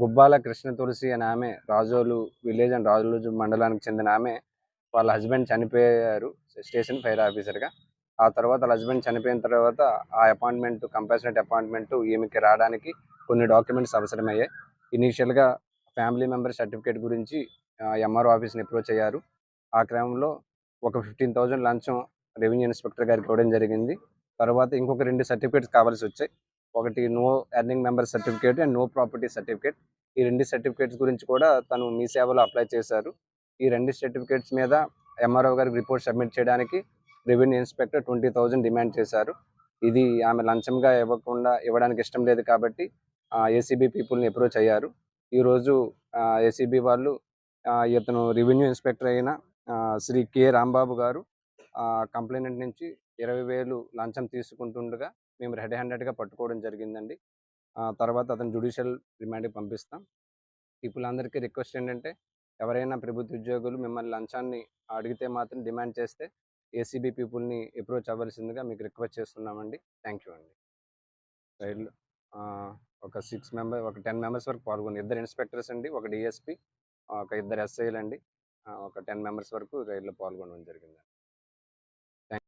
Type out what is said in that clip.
గుబ్బాల కృష్ణ తులసి అనే ఆమె Razole village and Razole మండలానికి చెందిన ఆమె వాళ్ళ హస్బెండ్ చనిపోయారు స్టేషన్ ఫైర్ ఆఫీసర్గా ఆ తర్వాత వాళ్ళ హస్బెండ్ చనిపోయిన తర్వాత ఆ అపాయింట్మెంట్ కంపల్సరీ అపాయింట్మెంట్ ఈమెకి రావడానికి కొన్ని డాక్యుమెంట్స్ అవసరమయ్యాయి. ఇనీషియల్గా ఫ్యామిలీ మెంబర్ సర్టిఫికేట్ గురించి ఎంఆర్ఓ ఆఫీస్ని అప్రోచ్ అయ్యారు ఆ క్రమంలో ఒక ఫిఫ్టీన్ థౌజండ్ లంచం రెవెన్యూ ఇన్స్పెక్టర్ గారికి ఇవ్వడం జరిగింది. తర్వాత ఇంకొక రెండు సర్టిఫికేట్స్ కావాల్సి వచ్చాయి. ఒకటి no earning member certificate and no property certificate. ఈ రెండు సర్టిఫికేట్స్ గురించి కూడా తను మీ సేవలో అప్లై చేశారు. ఈ రెండు సర్టిఫికేట్స్ మీద ఎంఆర్ఓ గారికి రిపోర్ట్ సబ్మిట్ చేయడానికి revenue inspector twenty thousand demand చేశారు. ఇది ఆమె లంచంగా ఇవ్వకుండా ఇవ్వడానికి ఇష్టం లేదు కాబట్టి ఏసీబీ పీపుల్ని అప్రోచ్ అయ్యారు. ఈరోజు ఏసీబీ వాళ్ళు ఇతను రెవెన్యూ ఇన్స్పెక్టర్ అయిన శ్రీ కె రాంబాబు గారు కంప్లైంట్ నుంచి ఇరవై వేలు లంచం తీసుకుంటుండగా మేము రెడ్ హ్యాండెడ్గా పట్టుకోవడం జరిగిందండి. తర్వాత అతను జ్యుడిషియల్ రిమాండ్కి పంపిస్తాం. పీపుల్ అందరికీ రిక్వెస్ట్ ఏంటంటే ఎవరైనా ప్రభుత్వ ఉద్యోగులు మిమ్మల్ని లంచాన్ని అడిగితే మాత్రం డిమాండ్ చేస్తే ఏసీబీ పీపుల్ని అప్రోచ్ అవ్వాల్సిందిగా మీకు రిక్వెస్ట్ చేస్తున్నామండి. థ్యాంక్ యూ అండి రైలు ఒక సిక్స్ మెంబర్ ఒక టెన్ మెంబర్స్ వరకు పాల్గొని ఇద్దరు ఇన్స్పెక్టర్స్ అండి ఒక డిఎస్పి ఒక ఇద్దరు ఎస్ఐలు అండి ఒక టెన్ మెంబర్స్ వరకు రైల్లో పాల్గొనడం జరిగింది